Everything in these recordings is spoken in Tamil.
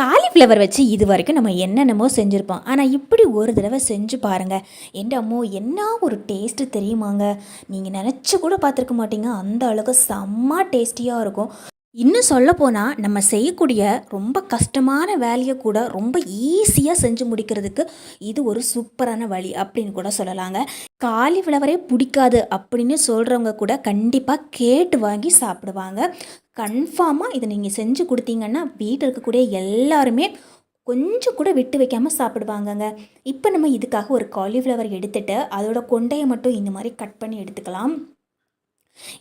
காலிஃப்ளவர் வச்சு இது வரைக்கும் நம்ம என்னென்னமோ செஞ்சுருப்போம். ஆனால் இப்படி ஒரு தடவை செஞ்சு பாருங்கள் என் அம்மோ என்ன ஒரு டேஸ்ட்டு தெரியுமாங்க? நீங்கள் நினச்சி கூட பார்த்துருக்க மாட்டீங்க. அந்த அளவுக்கு செம்ம டேஸ்டியாக இருக்கும். இன்னும் சொல்லப்போனால் நம்ம செய்யக்கூடிய ரொம்ப கஷ்டமான வேலையை கூட ரொம்ப ஈஸியாக செஞ்சு முடிக்கிறதுக்கு இது ஒரு சூப்பரான வழி அப்படின்னு கூட சொல்லலாங்க. காலிஃப்ளவரே பிடிக்காது அப்படின்னு சொல்கிறவங்க கூட கண்டிப்பாக கேட்டு வாங்கி சாப்பிடுவாங்க. கன்ஃபார்மாக இதை நீங்கள் செஞ்சு கொடுத்தீங்கன்னா வீட்டில் இருக்கக்கூடிய எல்லாருமே கொஞ்சம் கூட விட்டு வைக்காமல் சாப்பிடுவாங்கங்க. இப்போ நம்ம இதுக்காக ஒரு காலிஃப்ளவர் எடுத்துகிட்டு அதோட கொண்டையை மட்டும் இந்த மாதிரி கட் பண்ணி எடுத்துக்கலாம்.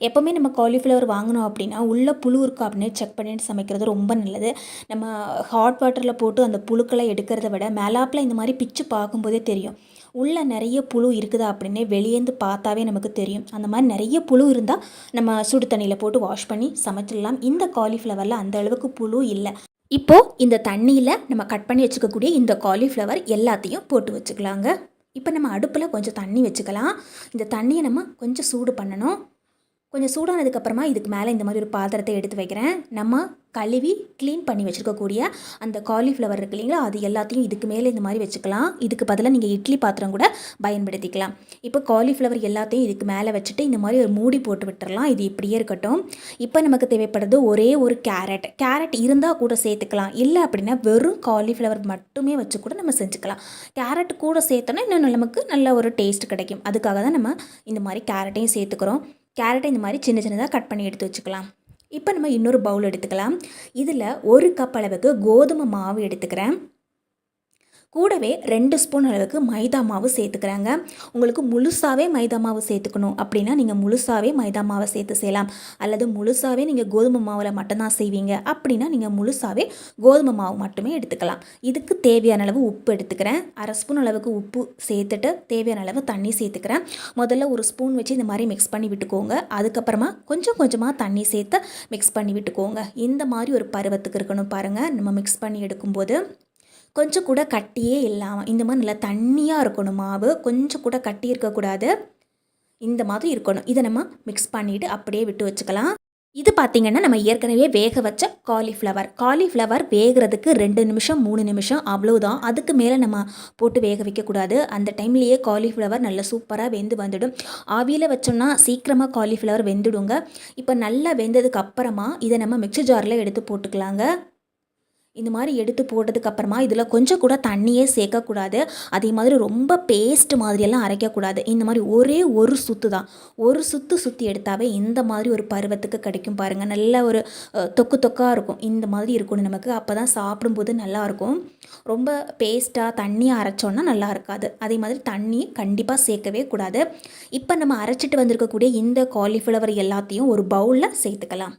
எப்போவுமே நம்ம காலிஃப்ளவர் வாங்கினோம் அப்படின்னா உள்ளே புழு இருக்கா அப்படின்னு செக் பண்ணிட்டு சமைக்கிறது ரொம்ப நல்லது. நம்ம ஹாட் வாட்டரில் போட்டு அந்த புழுக்களை எடுக்கிறத விட மேலாப்பில் இந்த மாதிரி பிச்சு பார்க்கும்போதே தெரியும். உள்ளே நிறைய புழு இருக்குதா அப்படின்னு வெளியேந்து பார்த்தாவே நமக்கு தெரியும். அந்த மாதிரி நிறைய புழு இருந்தால் நம்ம சுடு தண்ணியில் போட்டு வாஷ் பண்ணி சமைச்சிடலாம். இந்த காலிஃப்ளவரில் அந்த அளவுக்கு புழு இல்லை. இப்போது இந்த தண்ணியில் நம்ம கட் பண்ணி வச்சுக்கக்கூடிய இந்த காலிஃப்ளவர் எல்லாத்தையும் போட்டு வச்சுக்கலாங்க. இப்போ நம்ம அடுப்பில் கொஞ்சம் தண்ணி வச்சுக்கலாம். இந்த தண்ணியை நம்ம கொஞ்சம் சூடு பண்ணணும். கொஞ்சம் சூடானதுக்கப்புறமா இதுக்கு மேலே இந்த மாதிரி ஒரு பாத்திரத்தை எடுத்து வைக்கிறேன். நம்ம கழுவி க்ளீன் பண்ணி வச்சுருக்கக்கூடிய அந்த காலிஃப்ளவர் இருக்கு இல்லைங்களா அது எல்லாத்தையும் இதுக்கு மேலே இந்த மாதிரி வச்சுக்கலாம். இதுக்கு பதிலாக நீங்கள் இட்லி பாத்திரம் கூட பயன்படுத்திக்கலாம். இப்போ காலிஃப்ளவர் எல்லாத்தையும் இதுக்கு மேலே வச்சுட்டு இந்த மாதிரி ஒரு மூடி போட்டு விட்டுறலாம். இது இப்படியே இருக்கட்டும். இப்போ நமக்கு தேவைப்படுறது ஒரே ஒரு கேரட் கேரட் இருந்தால் கூட சேர்த்துக்கலாம். இல்லை அப்படின்னா வெறும் காலிஃப்ளவர் மட்டுமே வச்சு கூட நம்ம செஞ்சுக்கலாம். கேரட் கூட சேர்த்தோன்னா இன்னும் நமக்கு நல்ல ஒரு டேஸ்ட் கிடைக்கும். அதுக்காக தான் நம்ம இந்த மாதிரி கேரட்டையும் சேர்த்துக்கிறோம். கேரட்டை இந்த மாதிரி சின்ன சின்னதாக கட் பண்ணி எடுத்து வச்சுக்கலாம். இப்போ நம்ம இன்னொரு பவுல் எடுத்துக்கலாம். இதில் ஒரு கப் அளவுக்கு கோதுமை மாவு எடுத்துக்கிறேன். கூடவே ரெண்டு ஸ்பூன் அளவுக்கு மைதா மாவு சேர்த்துக்கிறாங்க. உங்களுக்கு முழுசாகவே மைதா மாவு சேர்த்துக்கணும் அப்படின்னா நீங்கள் முழுசாகவே மைதா மாவை சேர்த்து செய்யலாம். அல்லது முழுசாகவே நீங்கள் கோதுமை மாவில் மட்டும்தான் செய்வீங்க அப்படின்னா நீங்கள் முழுசாகவே கோதுமை மாவு மட்டுமே எடுத்துக்கலாம். இதுக்கு தேவையான அளவு உப்பு எடுத்துக்கிறேன். அரை ஸ்பூன் அளவுக்கு உப்பு சேர்த்துட்டு தேவையான அளவு தண்ணி சேர்த்துக்கிறேன். முதல்ல ஒரு ஸ்பூன் வச்சு இந்த மாதிரி மிக்ஸ் பண்ணி விட்டுக்கோங்க. அதுக்கப்புறமா கொஞ்சம் கொஞ்சமாக தண்ணி சேர்த்து மிக்ஸ் பண்ணி விட்டுக்கோங்க. இந்த மாதிரி ஒரு பருவத்துக்கு இருக்கணும் பாருங்கள் நம்ம மிக்ஸ் பண்ணி எடுக்கும்போது கொஞ்சம் கூட கட்டியே இல்லாமல் இந்த மாதிரி நல்லா தண்ணியாக இருக்கணும் மாவு. கொஞ்சம் கூட கட்டி இருக்கக்கூடாது இந்த மாதிரி இருக்கணும். இதை நம்ம மிக்ஸ் பண்ணிவிட்டு அப்படியே விட்டு வச்சுக்கலாம். இது பார்த்திங்கன்னா நம்ம ஏற்கனவே வேக வச்ச காலிஃப்ளவர் காலிஃப்ளவர் வேகிறதுக்கு ரெண்டு நிமிஷம் மூணு நிமிஷம் அவ்வளோதான் அதுக்கு மேலே நம்ம போட்டு வேக வைக்கக்கூடாது அந்த டைம்லேயே காலிஃப்ளவர் நல்லா சூப்பராக வெந்து வந்துடும். ஆவியில் வச்சோம்னா சீக்கிரமாக காலிஃப்ளவர் வெந்துடுங்க. இப்போ நல்லா வெந்ததுக்கு அப்புறமா இதை நம்ம மிக்ஸி ஜாரில் எடுத்து போட்டுக்கலாங்க. இந்த மாதிரி எடுத்து போட்டதுக்கு அப்புறமா இதில் கொஞ்சம் கூட தண்ணியே சேர்க்கக்கூடாது. அதே மாதிரி ரொம்ப பேஸ்ட் மாதிரியெல்லாம் அரைக்கக்கூடாது. இந்த மாதிரி ஒரே ஒரு சுத்து தான். ஒரு சுத்து சுற்றி எடுத்தாவே இந்த மாதிரி ஒரு பருவத்துக்கு கிடைக்கும் பாருங்கள் நல்ல ஒரு தொக்கு தொக்காக இருக்கும். இந்த மாதிரி இருக்கணும் நமக்கு அப்போ தான் சாப்பிடும்போது நல்லாயிருக்கும் ரொம்ப பேஸ்ட்டாக தண்ணியாக அரைச்சோன்னா நல்லா இருக்காது. அதே மாதிரி தண்ணி கண்டிப்பாக சேர்க்கவே கூடாது. இப்போ நம்ம அரைச்சிட்டு வந்திருக்கக்கூடிய இந்த காலிஃப்ளவர் எல்லாத்தையும் ஒரு பவுலில் சேர்த்துக்கலாம்.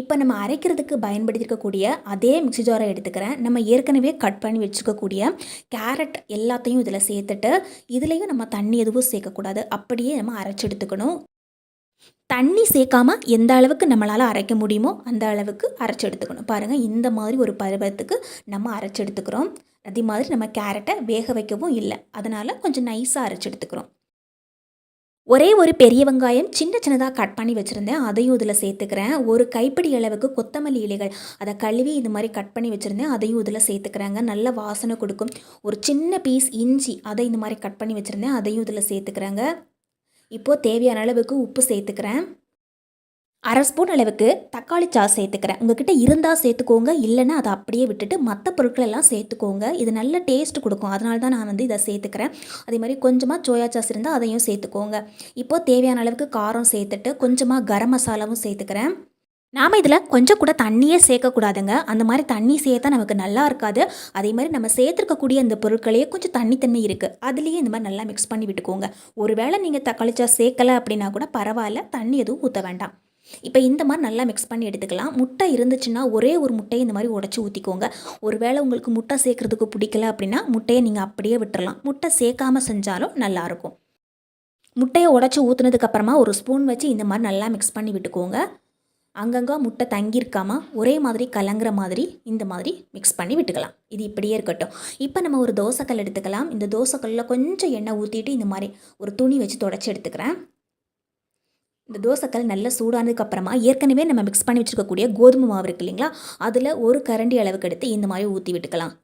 இப்போ நம்ம அரைக்கிறதுக்கு பயன்படுத்திருக்கக்கூடிய அதே மிக்சி ஜாரை எடுத்துக்கிறேன். நம்ம ஏற்கனவே கட் பண்ணி வச்சுக்கக்கூடிய கேரட் எல்லாத்தையும் இதில் சேர்த்துட்டு இதுலேயும் நம்ம தண்ணி எதுவும் சேர்க்கக்கூடாது. அப்படியே நம்ம அரைச்சி எடுத்துக்கணும். தண்ணி சேர்க்காம எந்த அளவுக்கு நம்மளால் அரைக்க முடியுமோ அந்த அளவுக்கு அரைச்சி எடுத்துக்கணும். பாருங்கள் இந்த மாதிரி ஒரு பருவத்துக்கு நம்ம அரைச்சி எடுத்துக்கிறோம். அதே மாதிரி நம்ம கேரட்டை வேக வைக்கவும் இல்லை. அதனால் கொஞ்சம் நைஸாக அரைச்சி எடுத்துக்கிறோம். ஒரே ஒரு பெரிய வெங்காயம் சின்ன சின்னதாக கட் பண்ணி வச்சுருந்தேன். அதையும் இதில் சேர்த்துக்கிறேன். ஒரு கைப்பிடி அளவுக்கு கொத்தமல்லி இலைகள் அதை கழுவி இது மாதிரி கட் பண்ணி வச்சுருந்தேன். அதையும் இதில் சேர்த்துக்கிறாங்க. நல்ல வாசனை கொடுக்கும். ஒரு சின்ன பீஸ் இஞ்சி அதை இந்த மாதிரி கட் பண்ணி வச்சுருந்தேன். அதையும் இதில் சேர்த்துக்கிறாங்க. இப்போது தேவையான அளவுக்கு உப்பு சேர்த்துக்கிறேன். அரை ஸ்பூன் அளவுக்கு தக்காளி சாஸ் சேர்த்துக்கிறேன். உங்ககிட்ட இருந்தால் சேர்த்துக்கோங்க இல்லைன்னா அதை அப்படியே விட்டுட்டு மற்ற பொருட்கள் எல்லாம் சேர்த்துக்கோங்க. இது நல்ல டேஸ்ட் கொடுக்கும். அதனால தான் நான் வந்து இதை சேர்த்துக்கிறேன். அதே மாதிரி கொஞ்சமாக சோயா சாஸ் இருந்தால் அதையும் சேர்த்துக்கோங்க. இப்போது தேவையான அளவுக்கு காரம் சேர்த்துட்டு கொஞ்சமாக கரம் மசாலாவும் சேர்த்துக்கிறேன். நாம் இதில் கொஞ்சம் கூட தண்ணியே சேர்க்கக்கூடாதுங்க. அந்த மாதிரி தண்ணி சேர்த்தா நமக்கு நல்லா இருக்காது. அதே மாதிரி நம்ம சேர்த்துருக்கக்கூடிய அந்த பொருட்களையே கொஞ்சம் தண்ணித்தன்மை இருக்குது அதுலேயே இந்த மாதிரி நல்லா மிக்ஸ் பண்ணி விட்டுக்கோங்க. ஒருவேளை நீங்கள் தக்காளி சாஸ் சேர்க்கலை அப்படின்னா கூட பரவாயில்ல. தண்ணி எதுவும் ஊற்ற வேண்டாம். இப்போ இந்த மாதிரி நல்லா மிக்ஸ் பண்ணி எடுத்துக்கலாம். முட்டை இருந்துச்சுன்னா ஒரே ஒரு முட்டையை இந்த மாதிரி உடச்சி ஊற்றிக்கோங்க ஒருவேளை உங்களுக்கு முட்டை சேர்க்குறதுக்கு பிடிக்கல அப்படின்னா முட்டையை நீங்கள் அப்படியே விட்டுறலாம். முட்டை சேர்க்காமல் செஞ்சாலும் நல்லாயிருக்கும் முட்டையை உடச்சி ஊற்றுனதுக்கு அப்புறமா ஒரு ஸ்பூன் வச்சு இந்த மாதிரி நல்லா மிக்ஸ் பண்ணி விட்டுக்கோங்க. அங்கங்கே முட்டை தங்கியிருக்காமல் ஒரே மாதிரி கலங்குற மாதிரி இந்த மாதிரி மிக்ஸ் பண்ணி விட்டுக்கலாம். இது இப்படியே இருக்கட்டும். இப்போ நம்ம ஒரு தோசைக்கல் எடுத்துக்கலாம். இந்த தோசைக்கல்லில் கொஞ்சம் எண்ணெய் ஊற்றிட்டு இந்த மாதிரி ஒரு துணி வச்சு தொடச்சி எடுத்துக்கிறேன். இந்த தோசைக்கல் நல்லா சூடானதுக்கு அப்புறமா ஏற்கனவே நம்ம மிக்ஸ் பண்ணி வச்சுருக்கக்கூடிய கோதுமை மாவு இருக்கு இல்லைங்களா? அதில் ஒரு கரண்டி அளவுக்கு எடுத்து இந்த மாதிரி ஊற்றி விட்டுக்கலாம்.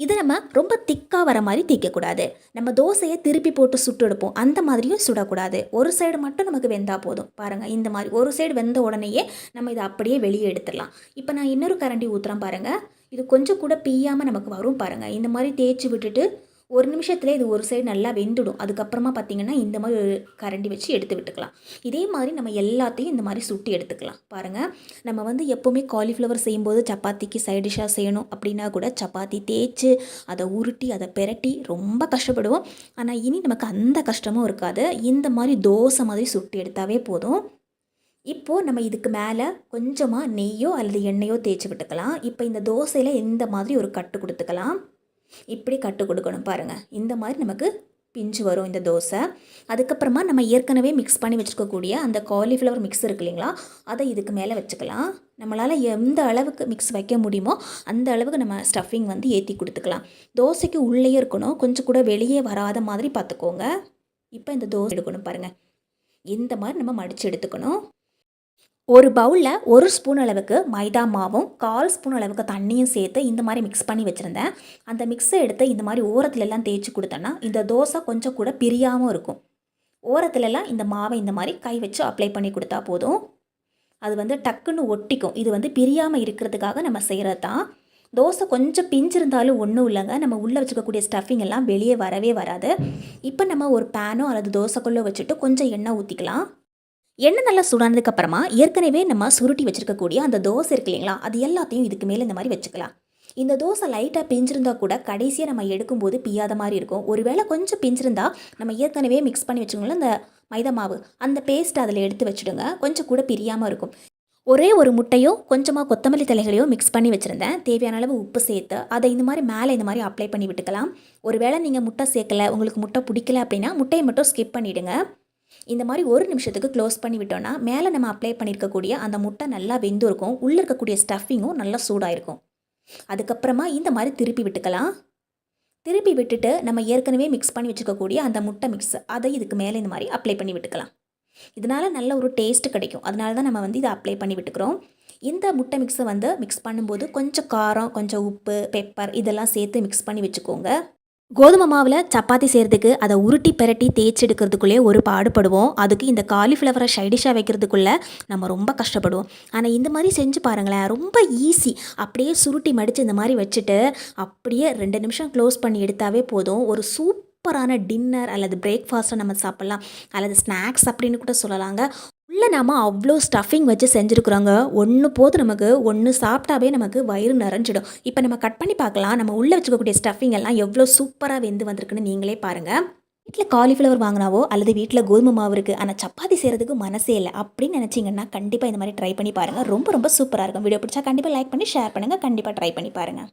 இது நம்ம ரொம்ப திக்காக வர மாதிரி தேய்க்கக்கூடாது நம்ம தோசையை திருப்பி போட்டு சுட்டு எடுப்போம். அந்த மாதிரியும் சுடக்கூடாது. ஒரு சைடு மட்டும் நமக்கு வெந்தால் போதும். பாருங்கள் இந்த மாதிரி ஒரு சைடு வெந்த உடனேயே நம்ம இதை அப்படியே வெளியே எடுத்துடலாம். இப்போ நான் இன்னொரு கரண்டி ஊற்றுறேன் பாருங்கள் இது கொஞ்சம் கூட பீயாமல் நமக்கு வரும் பாருங்கள் இந்த மாதிரி தேய்ச்சி விட்டுட்டு ஒரு நிமிஷத்தில் இது ஒரு சைடு நல்லா வெந்துடும். அதுக்கப்புறமா பார்த்தீங்கன்னா இந்த மாதிரி ஒரு கரண்டி வச்சு எடுத்து விட்டுக்கலாம். இதே மாதிரி நம்ம எல்லாத்தையும் இந்த மாதிரி சுட்டி எடுத்துக்கலாம். பாருங்கள் நம்ம வந்து எப்போவுமே காலிஃப்ளவர் செய்யும்போது சப்பாத்திக்கு சைட் டிஷ்ஷாக செய்யணும் அப்படின்னா கூட சப்பாத்தி தேய்ச்சி அதை உருட்டி அதை பெரட்டி ரொம்ப கஷ்டப்படுவோம். ஆனால் இனி நமக்கு அந்த கஷ்டமும் இருக்காது. இந்த மாதிரி தோசை மாதிரி சுட்டி எடுத்தாவே போதும். இப்போது நம்ம இதுக்கு மேலே கொஞ்சமாக நெய்யோ அல்லது எண்ணெயோ தேய்ச்சி விட்டுக்கலாம். இப்போ இந்த தோசையில் இந்த மாதிரி ஒரு கட்டு கொடுத்துக்கலாம். இப்படி கட்டு கொடுக்கணும் பாருங்கள் இந்த மாதிரி நமக்கு பிஞ்சு வரும் இந்த தோசை. அதுக்கப்புறமா நம்ம ஏற்கனவே மிக்ஸ் பண்ணி வச்சுருக்கக்கூடிய அந்த காலிஃப்ளவர் மிக்ஸ் இருக்கு இல்லைங்களா? அதை இதுக்கு மேலே வச்சுக்கலாம். நம்மளால் எந்த அளவுக்கு மிக்ஸ் வைக்க முடியுமோ அந்த அளவுக்கு நம்ம ஸ்டஃபிங் வந்து ஏற்றி கொடுத்துக்கலாம். தோசைக்கு உள்ளேயே இருக்கணும். கொஞ்சம் கூட வெளியே வராத மாதிரி பார்த்துக்கோங்க. இப்போ இந்த தோசை எடுக்கணும் பாருங்கள் இந்த மாதிரி நம்ம மடித்து எடுத்துக்கணும். ஒரு பவுலில் ஒரு ஸ்பூன் அளவுக்கு மைதா மாவும் கால் ஸ்பூன் அளவுக்கு தண்ணியும் சேர்த்து இந்த மாதிரி மிக்ஸ் பண்ணி வச்சுருந்தேன். அந்த மிக்ஸை எடுத்து இந்த மாதிரி ஓரத்துல எல்லாம் தேய்ச்சி கொடுத்தேன்னா இந்த தோசை கொஞ்சம் கூட பிரியாமல் இருக்கும். ஓரத்துலலாம் இந்த மாவை இந்த மாதிரி கை வச்சு அப்ளை பண்ணி கொடுத்தா போதும். அது வந்து டக்குன்னு ஒட்டிக்கும். இது வந்து பிரியாமல் இருக்கிறதுக்காக நம்ம செய்கிறது தான். தோசை கொஞ்சம் பிஞ்சிருந்தாலும் ஒன்றும் இல்லைங்க. நம்ம உள்ளே வச்சுக்கக்கூடிய ஸ்டஃபிங் எல்லாம் வெளியே வரவே வராது. இப்போ நம்ம ஒரு பேனோ அல்லது தோசைக்குள்ளே வச்சுட்டு கொஞ்சம் எண்ணெய் ஊற்றிக்கலாம் எண்ணெய் நல்லா சூடானதுக்கு அப்புறமா ஏற்கனவே நம்ம சுருட்டி வச்சுருக்கக்கூடிய அந்த தோசை இருக்கு இல்லைங்களா? அது எல்லாத்தையும் இதுக்கு மேலே இந்த மாதிரி வச்சுக்கலாம். இந்த தோசை லைட்டாக பிஞ்சிருந்தா கூட கடைசியாக நம்ம எடுக்கும்போது பியாத மாதிரி இருக்கும். ஒருவேளை கொஞ்சம் பிஞ்சிருந்தா நம்ம ஏற்கனவே மிக்ஸ் பண்ணி வச்சுக்கோங்களேன் அந்த மைதா மாவு அந்த பேஸ்ட் அதில் எடுத்து வச்சுடுங்க. கொஞ்சம் கூட பிரியாமல் இருக்கும். ஒரே ஒரு முட்டையோ கொஞ்சமாக கொத்தமல்லி தலைகளையோ மிக்ஸ் பண்ணி வச்சுருந்தேன். தேவையான அளவு உப்பு சேர்த்து அதை இந்த மாதிரி மேலே இந்த மாதிரி அப்ளை பண்ணி விட்டுக்கலாம். ஒருவேளை நீங்கள் முட்டை சேர்க்கல உங்களுக்கு முட்டை பிடிக்கல அப்படின்னா முட்டையை மட்டும் ஸ்கிப் பண்ணிவிடுங்க இந்த மாதிரி ஒரு நிமிஷத்துக்கு க்ளோஸ் பண்ணி விட்டோன்னா மேலே நம்ம அப்ளை பண்ணியிருக்கக்கூடிய அந்த முட்டை நல்லா வெந்து இருக்கும் உள்ளே இருக்கக்கூடிய ஸ்டஃபிங்கும் நல்லா சூடாக இருக்கும் அதுக்கப்புறமா இந்த மாதிரி திருப்பி விட்டுக்கலாம். திருப்பி விட்டுட்டு நம்ம ஏற்கனவே மிக்ஸ் பண்ணி வச்சுக்கக்கூடிய அந்த முட்டை மிக்ஸ் அதை இதுக்கு மேலே இந்த மாதிரி அப்ளை பண்ணி விட்டுக்கலாம். இதனால் நல்ல ஒரு டேஸ்ட் கிடைக்கும். அதனால தான் நம்ம வந்து இதை அப்ளை பண்ணி விட்டுக்கிறோம். இந்த முட்டை மிக்ஸை வந்து மிக்ஸ் பண்ணும்போது கொஞ்சம் காரம் கொஞ்சம் உப்பு பெப்பர் இதெல்லாம் சேர்த்து மிக்ஸ் பண்ணி வச்சுக்கோங்க. கோதுமை மாவில் சப்பாத்தி செய்கிறதுக்கு அதை உருட்டி பெரட்டி தேய்ச்சி எடுக்கிறதுக்குள்ளே ஒரு பாடுபடுவோம் அதுக்கு இந்த காலிஃப்ளவரை சைடிஷாக வைக்கிறதுக்குள்ளே நம்ம ரொம்ப கஷ்டப்படுவோம். ஆனால் இந்த மாதிரி செஞ்சு பாருங்களேன் ரொம்ப ஈஸி அப்படியே சுருட்டி மடித்து இந்த மாதிரி வச்சுட்டு அப்படியே ரெண்டு நிமிஷம் க்ளோஸ் பண்ணி எடுத்தாவே போதும். ஒரு சூப்பரான டின்னர் அல்லது பிரேக்ஃபாஸ்ட்டை நம்ம சாப்பிட்லாம். அல்லது ஸ்நாக்ஸ் அப்படின்னு கூட சொல்லலாங்க. உள்ளே நாம் அவ்வளோ ஸ்டஃபிங் வச்சு செஞ்சுருக்குறோங்க. ஒன்று போது நமக்கு ஒன்று சாப்பிட்டாவே நமக்கு வயிறு நிறைஞ்சிடும். இப்போ நம்ம கட் பண்ணி பார்க்கலாம். நம்ம உள்ளே வச்சுக்கக்கூடிய ஸ்டஃபிங் எல்லாம் எவ்வளோ சூப்பராக வெந்து வந்திருக்குன்னு நீங்களே பாருங்கள் வீட்டில் காலிஃப்ளவர் வாங்கினாவோ அல்லது வீட்டில் கோதுமை மாவு இருக்குது ஆனால் சப்பாத்தி செய்கிறதுக்கு மனசே இல்லை அப்படின்னு நினச்சிங்கன்னா கண்டிப்பாக இந்த மாதிரி ட்ரை பண்ணி பாருங்கள் ரொம்ப ரொம்ப சூப்பராக இருக்கும். வீடியோ பிடிச்சா கண்டிப்பாக லைக் பண்ணி ஷேர் பண்ணுங்கள் கண்டிப்பாக ட்ரை பண்ணி பாருங்கள்